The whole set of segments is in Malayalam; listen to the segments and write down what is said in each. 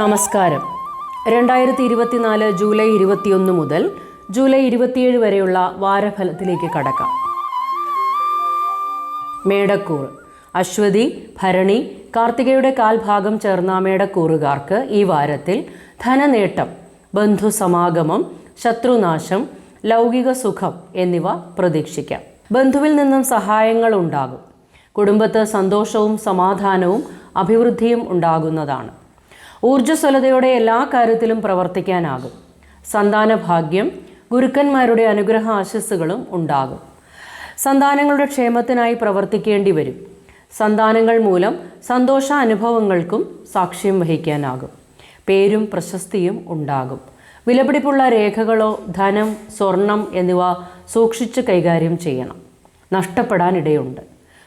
നമസ്കാരം. രണ്ടായിരത്തി ഇരുപത്തിനാല് ജൂലൈ ഇരുപത്തിയൊന്ന് മുതൽ ജൂലൈ ഇരുപത്തിയേഴ് വരെയുള്ള വാരഫലത്തിലേക്ക് കടക്കാം. മേടക്കൂർ. അശ്വതി ഭരണി കാർത്തികയുടെ കാൽഭാഗം ചേർന്ന മേടക്കൂറുകാർക്ക് ഈ വാരത്തിൽ ധനനേട്ടം ബന്ധുസമാഗമം ശത്രുനാശം ലൗകിക സുഖം എന്നിവ പ്രതീക്ഷിക്കാം. ബന്ധുവിൽ നിന്നും സഹായങ്ങൾ ഉണ്ടാകും. കുടുംബത്ത് സന്തോഷവും സമാധാനവും അഭിവൃദ്ധിയും ഉണ്ടാകുന്നതാണ്. ഊർജസ്വലതയോടെ എല്ലാ കാര്യത്തിലും പ്രവർത്തിക്കാനാകും. സന്താന ഭാഗ്യം ഗുരുക്കന്മാരുടെ അനുഗ്രഹ ആശസ്സുകളും ഉണ്ടാകും. സന്താനങ്ങളുടെ ക്ഷേമത്തിനായി പ്രവർത്തിക്കേണ്ടി വരും. സന്താനങ്ങൾ മൂലം സന്തോഷ അനുഭവങ്ങൾക്കും സാക്ഷ്യം വഹിക്കാനാകും. പേരും പ്രശസ്തിയും ഉണ്ടാകും. വിലപിടിപ്പുള്ള രേഖകളോ ധനം സ്വർണം എന്നിവ സൂക്ഷിച്ച് കൈകാര്യം ചെയ്യണം. നഷ്ടപ്പെടാനിടയുണ്ട്.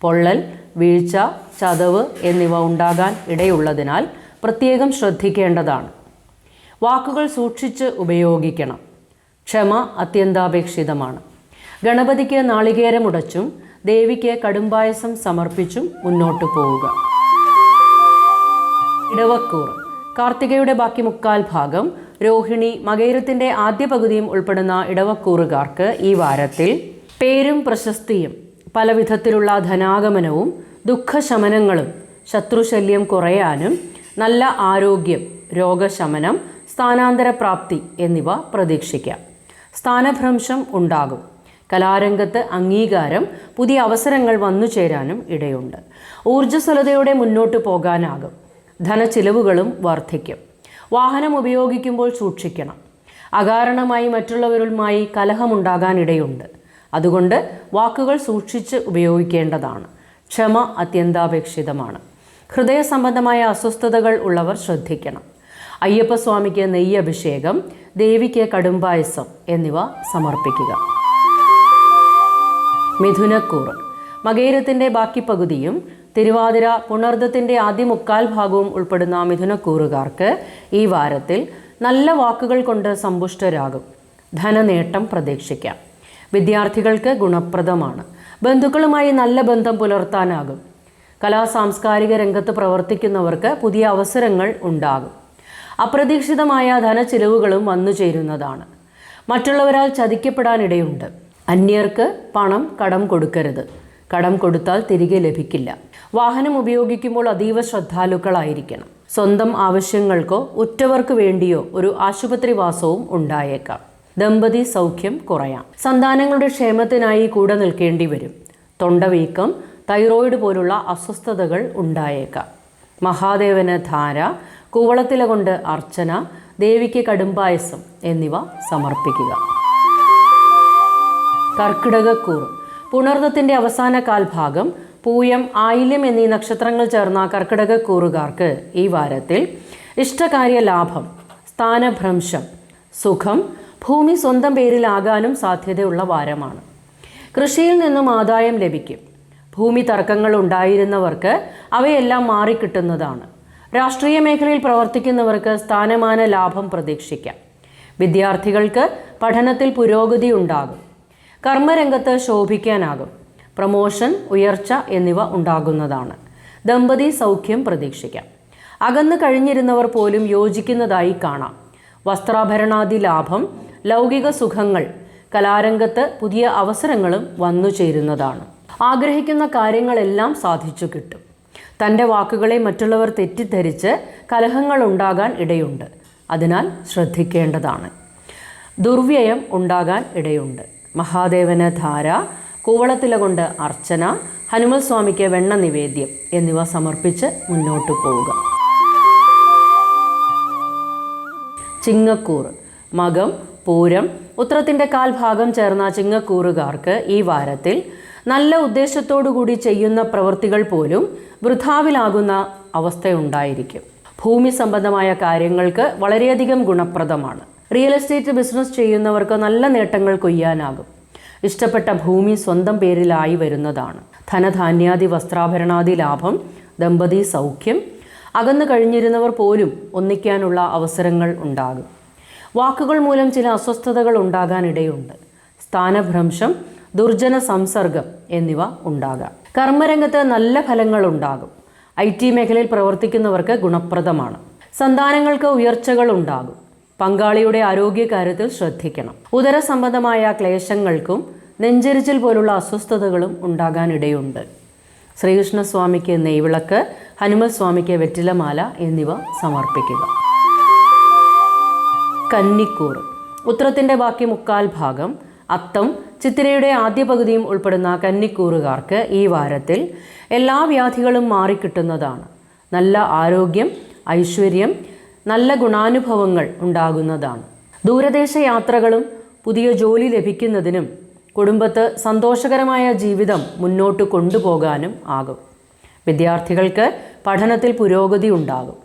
പൊള്ളൽ വീഴ്ച ചതവ് എന്നിവ ഉണ്ടാകാൻ ഇടയുള്ളതിനാൽ പ്രത്യേകം ശ്രദ്ധിക്കേണ്ടതാണ്. വാക്കുകൾ സൂക്ഷിച്ച് ഉപയോഗിക്കണം. ക്ഷമ അത്യന്താപേക്ഷിതമാണ്. ഗണപതിക്ക് നാളികേരമുടച്ചും ദേവിക്ക് കടുംപായസം സമർപ്പിച്ചും മുന്നോട്ടു പോവുക. ഇടവക്കൂർ. കാർത്തികയുടെ ബാക്കി മുക്കാൽ ഭാഗം. രോഹിണി മകയിരത്തിന്റെ ആദ്യ പകുതിയും ഉൾപ്പെടുന്ന ഇടവക്കൂറുകാർക്ക് ഈ വാരത്തിൽ പേരും പ്രശസ്തിയും പലവിധത്തിലുള്ള ധനാഗമനവും ദുഃഖശമനങ്ങളും ശത്രുശല്യം കുറയാനും നല്ല ആരോഗ്യം രോഗശമനം സ്ഥാനാന്തരപ്രാപ്തി എന്നിവ പ്രതീക്ഷിക്കാം. സ്ഥാനഭ്രംശം ഉണ്ടാകും. കലാരംഗത്ത് അംഗീകാരം പുതിയ അവസരങ്ങൾ വന്നു ചേരാനും ഇടയുണ്ട്. ഊർജസ്വലതയോടെ മുന്നോട്ട് പോകാനാകും. ധനച്ചിലവുകളും വർദ്ധിക്കും. വാഹനം ഉപയോഗിക്കുമ്പോൾ സൂക്ഷിക്കണം. അകാരണമായി മറ്റുള്ളവരുമായി കലഹമുണ്ടാകാനിടയുണ്ട് അതുകൊണ്ട് വാക്കുകൾ സൂക്ഷിച്ച് ഉപയോഗിക്കേണ്ടതാണ്. ക്ഷമ അത്യന്താപേക്ഷിതമാണ്. ഹൃദയ സംബന്ധമായ അസ്വസ്ഥതകൾ ഉള്ളവർ ശ്രദ്ധിക്കണം. അയ്യപ്പസ്വാമിക്ക് നെയ്യഭിഷേകം ദേവിക്ക് കടുംപായസം എന്നിവ സമർപ്പിക്കുക. മിഥുനക്കൂറ്. മകേരത്തിന്റെ ബാക്കി പകുതിയും തിരുവാതിര പുണർദത്തിന്റെ ആദ്യ മുക്കാൽ ഭാഗവും ഉൾപ്പെടുന്ന മിഥുനക്കൂറുകാർക്ക് ഈ വാരത്തിൽ നല്ല വാക്കുകൾ കൊണ്ട് സമ്പുഷ്ടരാകും. ധനനേട്ടം പ്രതീക്ഷിക്കാം. വിദ്യാർത്ഥികൾക്ക് ഗുണപ്രദമാണ്. ബന്ധുക്കളുമായി നല്ല ബന്ധം പുലർത്താനാകും. കലാ സാംസ്കാരിക രംഗത്ത് പ്രവർത്തിക്കുന്നവർക്ക് പുതിയ അവസരങ്ങൾ ഉണ്ടാകും. അപ്രതീക്ഷിതമായ ധനച്ചിലവുകളും വന്നു ചേരുന്നതാണ്. മറ്റുള്ളവരാൽ ചതിക്കപ്പെടാനിടയുണ്ട്. അന്യർക്ക് പണം കടം കൊടുക്കരുത്. കടം കൊടുത്താൽ തിരികെ ലഭിക്കില്ല. വാഹനം ഉപയോഗിക്കുമ്പോൾ അതീവ ശ്രദ്ധാലുക്കളായിരിക്കണം. സ്വന്തം ആവശ്യങ്ങൾക്കോ ഉറ്റവർക്ക് വേണ്ടിയോ ഒരു ആശുപത്രിവാസവും ഉണ്ടായേക്കാം. ദമ്പതി സൗഖ്യം കുറയാം. സന്താനങ്ങളുടെ ക്ഷേമത്തിനായി കൂടെ നിൽക്കേണ്ടി വരും. തൊണ്ടവീക്കം തൈറോയിഡ് പോലുള്ള അസ്വസ്ഥതകൾ ഉണ്ടായേക്കാം. മഹാദേവന് ധാര കൂവളത്തില കൊണ്ട് അർച്ചന ദേവിക്ക് കടുംപായസം എന്നിവ സമർപ്പിക്കുക. കർക്കിടകക്കൂർ. പുണർദത്തിന്റെ അവസാന കാൽഭാഗം പൂയം ആയില്യം എന്നീ നക്ഷത്രങ്ങൾ ചേർന്ന കർക്കിടകക്കൂറുകാർക്ക് ഈ വാരത്തിൽ ഇഷ്ടകാര്യ ലാഭം സ്ഥാനഭ്രംശം സുഖം ഭൂമി സ്വന്തം പേരിലാകാനും സാധ്യതയുള്ള വാരമാണ്. കൃഷിയിൽ നിന്നും ആദായം ലഭിക്കും. ഭൂമി തർക്കങ്ങൾ ഉണ്ടായിരുന്നവർക്ക് അവയെല്ലാം മാറിക്കിട്ടുന്നതാണ്. രാഷ്ട്രീയ മേഖലയിൽ പ്രവർത്തിക്കുന്നവർക്ക് സ്ഥാനമാന ലാഭം പ്രതീക്ഷിക്കാം. വിദ്യാർത്ഥികൾക്ക് പഠനത്തിൽ പുരോഗതി ഉണ്ടാകും. കർമ്മരംഗത്ത് ശോഭിക്കാനാകും. പ്രമോഷൻ ഉയർച്ച എന്നിവ ഉണ്ടാകുന്നതാണ്. ദമ്പതി സൗഖ്യം പ്രതീക്ഷിക്കാം. അകന്നു കഴിഞ്ഞിരുന്നവർ പോലും യോജിക്കുന്നതായി കാണാം. വസ്ത്രാഭരണാദി ലാഭം ലൗകിക സുഖങ്ങൾ കലാരംഗത്ത് പുതിയ അവസരങ്ങളും വന്നു ചേരുന്നതാണ്. ആഗ്രഹിക്കുന്ന കാര്യങ്ങളെല്ലാം സാധിച്ചു കിട്ടും. തന്റെ വാക്കുകളെ മറ്റുള്ളവർ തെറ്റിദ്ധരിച്ച് കലഹങ്ങൾ ഉണ്ടാകാൻ ഇടയുണ്ട്. അതിനാൽ ശ്രദ്ധിക്കേണ്ടതാണ്. ദുർവ്യയം ഉണ്ടാകാൻ ഇടയുണ്ട്. മഹാദേവന് ധാര കൂവളത്തില കൊണ്ട് അർച്ചന ഹനുമൽ സ്വാമിക്ക് വെണ്ണ നിവേദ്യം എന്നിവ സമർപ്പിച്ച് മുന്നോട്ടു പോവുക. ചിങ്ങക്കൂർ മകം പൂരം ഉത്രത്തിന്റെ കാൽഭാഗം ചേർന്ന ചിങ്ങക്കൂറുകാർക്ക് ഈ വാരത്തിൽ നല്ല ഉദ്ദേശത്തോടുകൂടി ചെയ്യുന്ന പ്രവൃത്തികൾ പോലും വൃഥാവിലാകുന്ന അവസ്ഥയുണ്ടായിരിക്കും. ഭൂമി സംബന്ധമായ കാര്യങ്ങൾക്ക് വളരെയധികം ഗുണപ്രദമാണ്. റിയൽ എസ്റ്റേറ്റ് ബിസിനസ് ചെയ്യുന്നവർക്ക് നല്ല നേട്ടങ്ങൾ കൊയ്യാനാകും. ഇഷ്ടപ്പെട്ട ഭൂമി സ്വന്തം പേരിലായി വരുന്നതാണ്. ധനധാന്യാദി വസ്ത്രാഭരണാദി ലാഭം ദമ്പതി സൗഖ്യം അകന്നു കഴിഞ്ഞിരുന്നവർ പോലും ഒന്നിക്കാനുള്ള അവസരങ്ങൾ ഉണ്ടാകും. വാക്കുകൾ മൂലം ചില അസ്വസ്ഥതകൾ ഉണ്ടാകാനിടയുണ്ട്. സ്ഥാനഭ്രംശം ദുർജന സംസർഗം എന്നിവ ഉണ്ടാകാം. കർമ്മരംഗത്ത് നല്ല ഫലങ്ങൾ ഉണ്ടാകും. ഐ ടി മേഖലയിൽ പ്രവർത്തിക്കുന്നവർക്ക് ഗുണപ്രദമാണ്. സന്താനങ്ങൾക്ക് ഉയർച്ചകൾ ഉണ്ടാകും. പങ്കാളിയുടെ ആരോഗ്യകാര്യത്തിൽ ശ്രദ്ധിക്കണം. ഉദര സംബന്ധമായ ക്ലേശങ്ങൾക്കും നെഞ്ചരിച്ചിൽ പോലുള്ള അസ്വസ്ഥതകളും ഉണ്ടാകാനിടയുണ്ട്. ശ്രീകൃഷ്ണസ്വാമിക്ക് നെയ്വിളക്ക് ഹനുമൽ സ്വാമിക്ക് വെറ്റിലമാല എന്നിവ സമർപ്പിക്കുക. കന്നിക്കൂർ ഉത്രത്തിന്റെ ബാക്കി മുക്കാൽ ഭാഗം അത്തം ചിത്തിരയുടെ ആദ്യ പകുതിയും ഉൾപ്പെടുന്ന കന്നിക്കൂറുകാർക്ക് ഈ വാരത്തിൽ എല്ലാ വ്യാധികളും മാറിക്കിട്ടുന്നതാണ്. നല്ല ആരോഗ്യം ഐശ്വര്യം നല്ല ഗുണാനുഭവങ്ങൾ ഉണ്ടാകുന്നതാണ്. ദൂരദേശ യാത്രകളും പുതിയ ജോലി ലഭിക്കുന്നതിനും കുടുംബത്ത് സന്തോഷകരമായ ജീവിതം മുന്നോട്ട് കൊണ്ടുപോകാനും ആകും. വിദ്യാർത്ഥികൾക്ക് പഠനത്തിൽ പുരോഗതി ഉണ്ടാകും.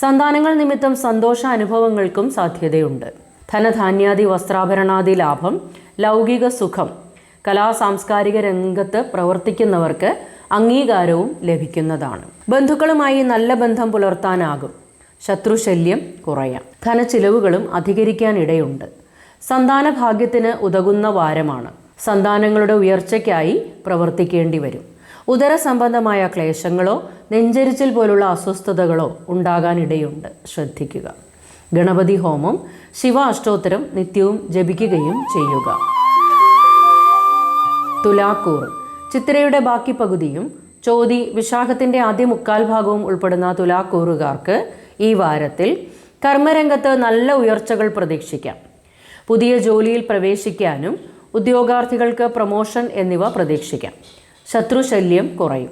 സന്താനങ്ങൾ നിമിത്തം സന്തോഷ അനുഭവങ്ങൾക്കും സാധ്യതയുണ്ട്. ധനധാന്യാദി വസ്ത്രാഭരണാദി ലാഭം ലൗകിക സുഖം കലാ സാംസ്കാരിക രംഗത്ത് പ്രവർത്തിക്കുന്നവർക്ക് അംഗീകാരവും ലഭിക്കുന്നതാണ്. ബന്ധുക്കളുമായി നല്ല ബന്ധം പുലർത്താനാകും. ശത്രുശല്യം കുറയാം. ധനച്ചിലവുകളും അധികരിക്കാനിടയുണ്ട്. സന്താന ഭാഗ്യത്തിന് ഉതകുന്ന വാരമാണ്. സന്താനങ്ങളുടെ ഉയർച്ചയ്ക്കായി പ്രവർത്തിക്കേണ്ടി വരും. ഉദര സംബന്ധമായ ക്ലേശങ്ങളോ നെഞ്ചരിച്ചിൽ പോലുള്ള അസ്വസ്ഥതകളോ ഉണ്ടാകാനിടയുണ്ട്. ശ്രദ്ധിക്കുക. ഗണപതി ഹോമം ശിവ അഷ്ടോത്തരം നിത്യവും ജപിക്കുകയും ചെയ്യുക. തുലാക്കൂർ. ചിത്തിരയുടെ ബാക്കി പകുതിയും ചോതി വിശാഖത്തിന്റെ ആദ്യ മുക്കാൽ ഭാഗവും ഉൾപ്പെടുന്ന തുലാക്കൂറുകാർക്ക് ഈ വാരത്തിൽ കർമ്മരംഗത്ത് നല്ല ഉയർച്ചകൾ പ്രതീക്ഷിക്കാം. പുതിയ ജോലിയിൽ പ്രവേശിക്കാനും ഉദ്യോഗാർത്ഥികൾക്ക് പ്രൊമോഷൻ എന്നിവ പ്രതീക്ഷിക്കാം. ശത്രുശല്യം കുറയും.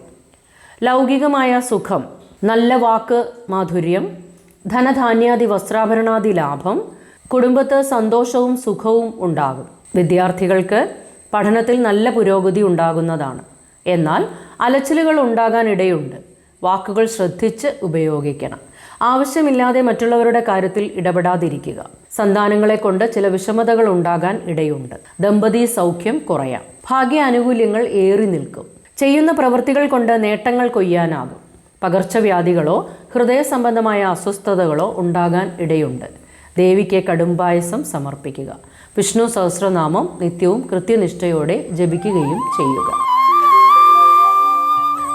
ലൗകികമായ സുഖം നല്ല വാക്ക് മാധുര്യം ധനധാന്യാദി വസ്ത്രാഭരണാദി ലാഭം കുടുംബത്ത് സന്തോഷവും സുഖവും ഉണ്ടാകും. വിദ്യാർത്ഥികൾക്ക് പഠനത്തിൽ നല്ല പുരോഗതി ഉണ്ടാകുന്നതാണ്. എന്നാൽ അലച്ചിലുകൾ ഉണ്ടാകാനിടയുണ്ട്. വാക്കുകൾ ശ്രദ്ധിച്ച് ഉപയോഗിക്കണം. ആവശ്യമില്ലാതെ മറ്റുള്ളവരുടെ കാര്യത്തിൽ ഇടപെടാതിരിക്കുക. സന്താനങ്ങളെ കൊണ്ട് ചില വിഷമതകൾ ഉണ്ടാകാൻ ഇടയുണ്ട്. ദമ്പതി സൗഖ്യം കുറയാം. ഭാഗ്യ ആനുകൂല്യങ്ങൾ ഏറി നിൽക്കും. ചെയ്യുന്ന പ്രവൃത്തികൾ കൊണ്ട് നേട്ടങ്ങൾ കൊയ്യാനാകും. പകർച്ചവ്യാധികളോ ഹൃദയ സംബന്ധമായ അസ്വസ്ഥതകളോ ഉണ്ടാകാൻ ഇടയുണ്ട്. ദേവിക്ക് കടുംബായസം സമർപ്പിക്കുക. വിഷ്ണു സഹസ്രനാമം നിത്യവും കൃത്യനിഷ്ഠയോടെ ജപിക്കുകയും ചെയ്യുക.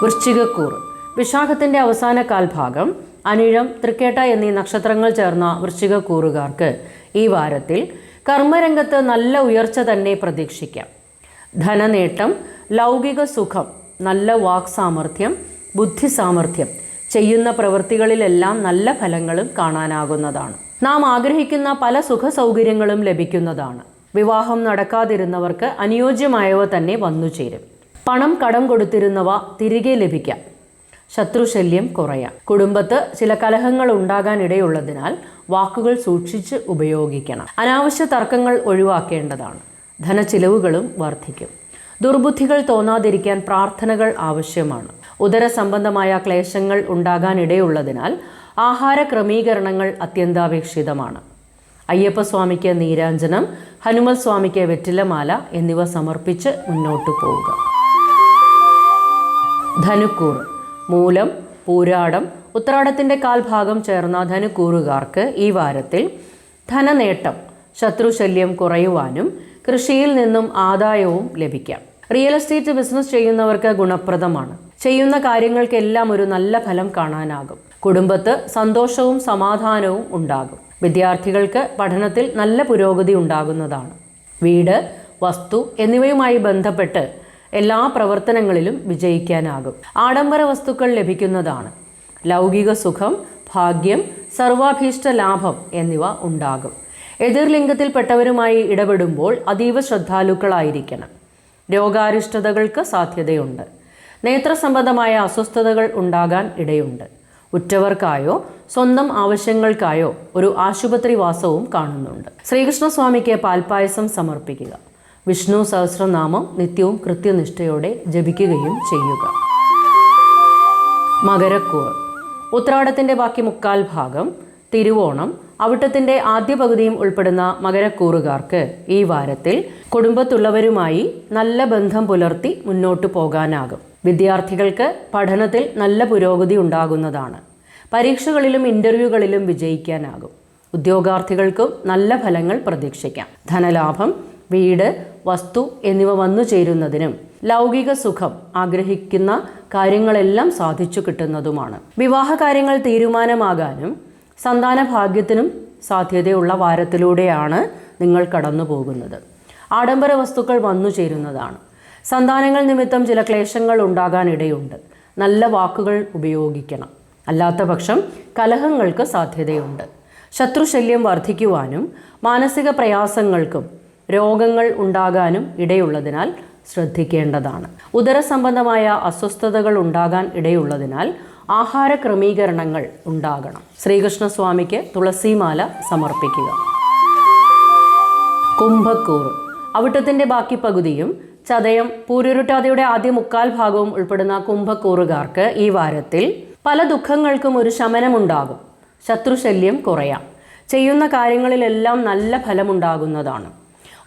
വൃശ്ചികക്കൂർ. വിശാഖത്തിന്റെ അവസാന കാൽഭാഗം അനിഴം തൃക്കേട്ട എന്നീ നക്ഷത്രങ്ങൾ ചേർന്ന വൃശ്ചികക്കൂറുകാർക്ക് ഈ വാരത്തിൽ കർമ്മരംഗത്ത് നല്ല ഉയർച്ച തന്നെ പ്രതീക്ഷിക്കാം. ധനനേട്ടം ലൗകിക സുഖം നല്ല വാക് സാമർഥ്യം ബുദ്ധി സാമർഥ്യം ചെയ്യുന്ന പ്രവൃത്തികളിലെല്ലാം നല്ല ഫലങ്ങളും കാണാനാകുന്നതാണ്. നാം ആഗ്രഹിക്കുന്ന പല സുഖ സൗകര്യങ്ങളും ലഭിക്കുന്നതാണ്. വിവാഹം നടക്കാതിരുന്നവർക്ക് അനുയോജ്യമായവ തന്നെ വന്നു ചേരും. പണം കടം കൊടുത്തിരുന്നവ തിരികെ ലഭിക്കാം. ശത്രുശല്യം കുറയാം. കുടുംബത്ത് ചില കലഹങ്ങൾ ഉണ്ടാകാൻ ഇടയുള്ളതിനാൽ വാക്കുകൾ സൂക്ഷിച്ച് ഉപയോഗിക്കണം. അനാവശ്യ തർക്കങ്ങൾ ഒഴിവാക്കേണ്ടതാണ്. ധനച്ചിലവുകളും വർദ്ധിക്കും. ദുർബുദ്ധികൾ തോന്നാതിരിക്കാൻ പ്രാർത്ഥനകൾ ആവശ്യമാണ്. ഉദര സംബന്ധമായ ക്ലേശങ്ങൾ ഉണ്ടാകാൻ ഇടയുള്ളതിനാൽ ആഹാര ക്രമീകരണങ്ങൾ അത്യന്താപേക്ഷിതമാണ്. അയ്യപ്പസ്വാമിക്ക് നീരാഞ്ജനം ഹനുമൽ സ്വാമിക്ക് വെറ്റിലമാല എന്നിവ സമർപ്പിച്ച് മുന്നോട്ടു പോവുക. ധനുക്കൂർ മൂലം പൂരാടം ഉത്രാടത്തിന്റെ കാൽഭാഗം ചേർന്ന ധനുക്കൂറുകാർക്ക് ഈ വാരത്തിൽ ധനനേട്ടം ശത്രുശല്യം കുറയുവാനും കൃഷിയിൽ നിന്നും ആദായവും ലഭിക്കാം. റിയൽ എസ്റ്റേറ്റ് ബിസിനസ് ചെയ്യുന്നവർക്ക് ഗുണപ്രദമാണ്. ചെയ്യുന്ന കാര്യങ്ങൾക്കെല്ലാം ഒരു നല്ല ഫലം കാണാനാകും. കുടുംബത്ത് സന്തോഷവും സമാധാനവും ഉണ്ടാകും. വിദ്യാർത്ഥികൾക്ക് പഠനത്തിൽ നല്ല പുരോഗതി ഉണ്ടാകുന്നതാണ്. വീട് വസ്തു എന്നിവയുമായി ബന്ധപ്പെട്ട് എല്ലാ പ്രവർത്തനങ്ങളിലും വിജയിക്കാനാകും. ആഡംബര വസ്തുക്കൾ ലഭിക്കുന്നതാണ്. ലൗകിക സുഖം ഭാഗ്യം സർവാഭീഷ്ട ലാഭം എന്നിവ ഉണ്ടാകും. എതിർലിംഗത്തിൽപ്പെട്ടവരുമായി ഇടപെടുമ്പോൾ അതീവ ശ്രദ്ധാലുക്കളായിരിക്കണം. രോഗാരിഷ്ടതകൾക്ക് സാധ്യതയുണ്ട്. നേത്ര സംബന്ധമായ അസ്വസ്ഥതകൾ ഉണ്ടാകാൻ ഇടയുണ്ട്. ഉറ്റവർക്കായോ സ്വന്തം ആവശ്യങ്ങൾക്കായോ ഒരു ആശുപത്രി വാസവും കാണുന്നുണ്ട്. ശ്രീകൃഷ്ണസ്വാമിക്ക് പാൽപ്പായസം സമർപ്പിക്കുക. വിഷ്ണു സഹസ്രനാമം നിത്യവും കൃത്യനിഷ്ഠയോടെ ജപിക്കുകയും ചെയ്യുക. മകരക്കൂർ. ഉത്രാടത്തിന്റെ ബാക്കി മുക്കാൽ ഭാഗം തിരുവോണം അവിട്ടത്തിന്റെ ആദ്യ പകുതിയും ഉൾപ്പെടുന്ന മകരക്കൂറുകാർക്ക് ഈ വാരത്തിൽ കുടുംബത്തുള്ളവരുമായി നല്ല ബന്ധം പുലർത്തി മുന്നോട്ടു പോകാനാകും. വിദ്യാർത്ഥികൾക്ക് പഠനത്തിൽ നല്ല പുരോഗതി ഉണ്ടാകുന്നതാണ്. പരീക്ഷകളിലും ഇന്റർവ്യൂകളിലും വിജയിക്കാനാകും. ഉദ്യോഗാർത്ഥികൾക്കും നല്ല ഫലങ്ങൾ പ്രതീക്ഷിക്കാം. ധനലാഭം വീട് വസ്തു എന്നിവ വന്നു ചേരുന്നതിനും ലൗകിക സുഖം ആഗ്രഹിക്കുന്ന കാര്യങ്ങളെല്ലാം സാധിച്ചു കിട്ടുന്നതുമാണ്. വിവാഹ കാര്യങ്ങൾ തീരുമാനമാകാനും സന്താന ഭാഗ്യത്തിനും സാധ്യതയുള്ള വാരത്തിലൂടെയാണ് നിങ്ങൾ കടന്നു പോകുന്നത് ആഡംബര വസ്തുക്കൾ വന്നു ചേരുന്നതാണ്. സന്താനങ്ങൾ നിമിത്തം ചില ക്ലേശങ്ങൾ ഉണ്ടാകാനിടയുണ്ട്. നല്ല വാക്കുകൾ ഉപയോഗിക്കണം. അല്ലാത്ത പക്ഷം കലഹങ്ങൾക്ക് സാധ്യതയുണ്ട്. ശത്രുശല്യം വർദ്ധിക്കുവാനും മാനസിക പ്രയാസങ്ങൾക്കും രോഗങ്ങൾ ഉണ്ടാകാനും ഇടയുള്ളതിനാൽ ശ്രദ്ധിക്കേണ്ടതാണ്. ഉദരസംബന്ധമായ അസ്വസ്ഥതകൾ ഉണ്ടാകാൻ ഇടയുള്ളതിനാൽ ആഹാര ക്രമീകരണങ്ങൾ ഉണ്ടാകണം. ശ്രീകൃഷ്ണസ്വാമിക്ക് തുളസിമാല സമർപ്പിക്കുക. കുംഭക്കൂർ. അവിട്ടത്തിന്റെ ബാക്കി പകുതിയും ചതയം പൂരുരുട്ടാതിയുടെ ആദ്യ മുക്കാൽ ഭാഗവും ഉൾപ്പെടുന്ന കുംഭക്കൂറുകാർക്ക് ഈ വാരത്തിൽ പല ദുഃഖങ്ങൾക്കും ഒരു ശമനമുണ്ടാകും. ശത്രുശല്യം കുറയാം. ചെയ്യുന്ന കാര്യങ്ങളിലെല്ലാം നല്ല ഫലമുണ്ടാകുന്നതാണ്.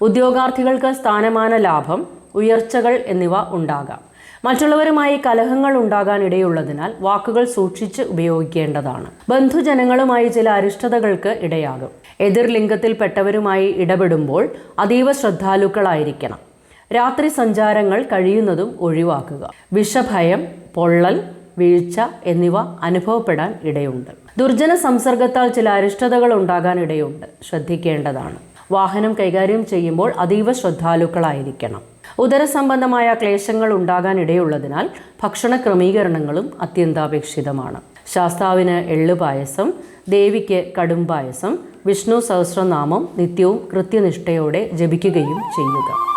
ഉദ്യോഗാർത്ഥികൾക്ക് സ്ഥാനമാന ലാഭം ഉയർച്ചകൾ എന്നിവ ഉണ്ടാകാം. മറ്റുള്ളവരുമായി കലഹങ്ങൾ ഉണ്ടാകാൻ ഇടയുള്ളതിനാൽ വാക്കുകൾ സൂക്ഷിച്ച് ഉപയോഗിക്കേണ്ടതാണ്. ബന്ധുജനങ്ങളുമായി ചില അരിഷ്ടതകൾക്ക് ഇടയാകും. എതിർ ലിംഗത്തിൽപ്പെട്ടവരുമായി ഇടപെടുമ്പോൾ അതീവ ശ്രദ്ധാലുക്കളായിരിക്കണം. രാത്രി സഞ്ചാരങ്ങൾ കഴിയുന്നതും ഒഴിവാക്കുക. വിഷഭയം പൊള്ളൽ വീഴ്ച എന്നിവ അനുഭവപ്പെടാൻ ഇടയുണ്ട്. ദുർജന സംസർഗത്താൽ ചില അരിഷ്ടതകൾ ഉണ്ടാകാൻ ഇടയുണ്ട്. ശ്രദ്ധിക്കേണ്ടതാണ്. വാഹനം കൈകാര്യം ചെയ്യുമ്പോൾ അതീവ ശ്രദ്ധാലുക്കളായിരിക്കണം. ഉദരസംബന്ധമായ ക്ലേശങ്ങൾ ഉണ്ടാകാൻ ഇടയുള്ളതിനാൽ ഭക്ഷണ ക്രമീകരണങ്ങളും അത്യന്താപേക്ഷിതമാണ്. ശാസ്താവിന് എള്ളു പായസം ദേവിക്ക് കടും പായസം വിഷ്ണു സഹസ്രനാമം നിത്യവും കൃത്യനിഷ്ഠയോടെ ജപിക്കുകയും ചെയ്യുക.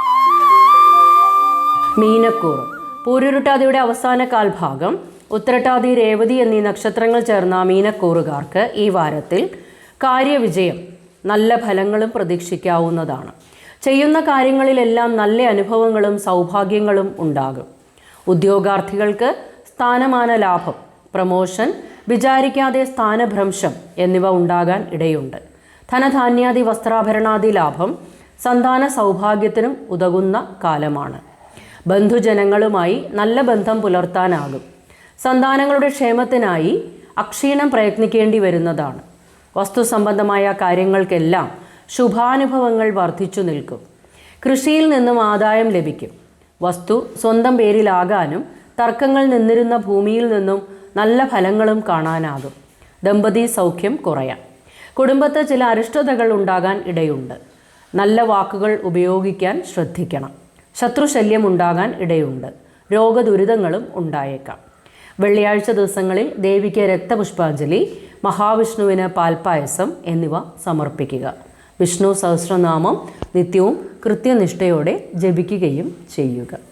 മീനക്കൂർ പൂരുരുട്ടാതിയുടെ അവസാന കാൽഭാഗം ഉത്തരട്ടാതി രേവതി എന്നീ നക്ഷത്രങ്ങൾ ചേർന്ന മീനക്കൂറുകാർക്ക് ഈ വാരത്തിൽ കാര്യവിജയം നല്ല ഫലങ്ങളും പ്രതീക്ഷിക്കാവുന്നതാണ്. ചെയ്യുന്ന കാര്യങ്ങളിലെല്ലാം നല്ല അനുഭവങ്ങളും സൗഭാഗ്യങ്ങളും ഉണ്ടാകും. ഉദ്യോഗാർത്ഥികൾക്ക് സ്ഥാനമാന ലാഭം പ്രമോഷൻ വിചാരിക്കാതെ സ്ഥാനഭ്രംശം എന്നിവ ഉണ്ടാകാൻ ഇടയുണ്ട്. ധനധാന്യാദി വസ്ത്രാഭരണാദി ലാഭം സന്താന സൗഭാഗ്യത്തിനും ഉതകുന്ന കാലമാണ്. ബന്ധുജനങ്ങളുമായി നല്ല ബന്ധം പുലർത്താനാകും. സന്താനങ്ങളുടെ ക്ഷേമത്തിനായി അക്ഷീണം പ്രയത്നിക്കേണ്ടി വരുന്നതാണ്. വസ്തു സംബന്ധമായ കാര്യങ്ങൾക്കെല്ലാം ശുഭാനുഭവങ്ങൾ വർദ്ധിച്ചു നിൽക്കും. കൃഷിയിൽ നിന്നും ആദായം ലഭിക്കും. വസ്തു സ്വന്തം പേരിലാകാനും തർക്കങ്ങൾ നിന്നിരുന്ന ഭൂമിയിൽ നിന്നും നല്ല ഫലങ്ങളും കാണാനാകും. ദമ്പതി സൗഖ്യം കുറയാം. കുടുംബത്ത് ചില അരിഷ്ടതകൾ ഉണ്ടാകാൻ ഇടയുണ്ട്. നല്ല വാക്കുകൾ ഉപയോഗിക്കാൻ ശ്രദ്ധിക്കണം. ശത്രുശല്യം ഉണ്ടാകാൻ ഇടയുണ്ട്. രോഗദുരിതങ്ങളും ഉണ്ടായേക്കാം. വെള്ളിയാഴ്ച ദിവസങ്ങളിൽ ദേവിക്ക് രക്തപുഷ്പാഞ്ജലി മഹാവിഷ്ണുവിന് പാൽപ്പായസം എന്നിവ സമർപ്പിക്കുക. വിഷ്ണു സഹസ്രനാമം നിത്യവും കൃത്യനിഷ്ഠയോടെ ജപിക്കുകയും ചെയ്യുക.